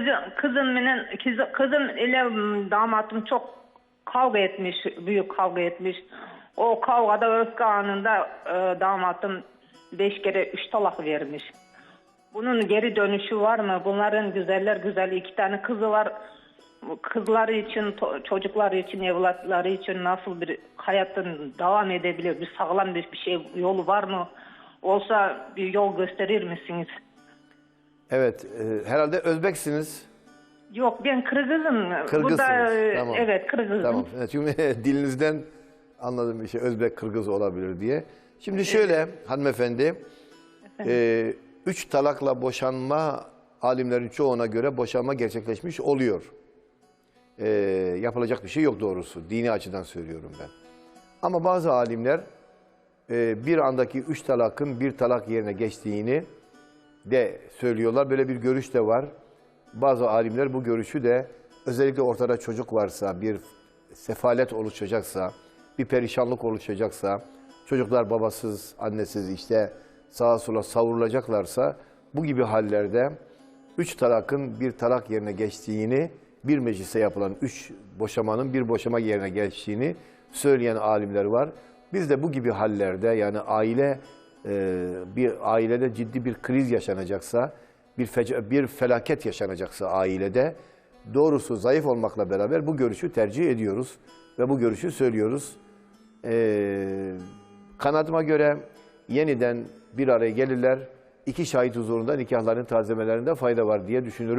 kızı, kızımın, kızı, kızım ile damatım çok kavga etmiş, büyük kavga etmiş. O kavgada öfke anında e, damatım beş kere üç talak vermiş. Bunun geri dönüşü var mı? Bunların güzeller güzel iki tane kızı var. Kızları için, çocukları için, evlatları için nasıl bir hayatın devam edebilir? Bir sağlam bir, bir şey yolu var mı? Olsa bir yol gösterir misiniz? Evet, e, herhalde Özbeksiniz. Yok ben Kırgız'ım. Kırgızsınız. Burada e, Tamam. evet Kırgız'ım. Tamam. Evet, Çünkü dilinizden anladım bir şey Özbek Kırgız olabilir diye. Şimdi şöyle hanımefendi, e, üç talakla boşanma alimlerin çoğuna göre boşanma gerçekleşmiş oluyor. E, yapılacak bir şey yok doğrusu. Dini açıdan söylüyorum ben. Ama bazı alimler e, bir andaki üç talakın bir talak yerine geçtiğini de söylüyorlar. Böyle bir görüş de var. Bazı alimler bu görüşü de özellikle ortada çocuk varsa, bir sefalet oluşacaksa, bir perişanlık oluşacaksa, çocuklar babasız, annesiz işte sağa sola savrulacaklarsa bu gibi hallerde üç talakın bir talak yerine geçtiğini, bir meclise yapılan üç boşamanın bir boşama yerine geçtiğini söyleyen alimler var. Biz de bu gibi hallerde yani aile e, bir ailede ciddi bir kriz yaşanacaksa, bir bir felaket yaşanacaksa ailede doğrusu zayıf olmakla beraber bu görüşü tercih ediyoruz ve bu görüşü söylüyoruz. E, kanadıma göre yeniden bir araya gelirler. iki şahit huzurunda nikahların tazemelerinde fayda var diye düşünürüm.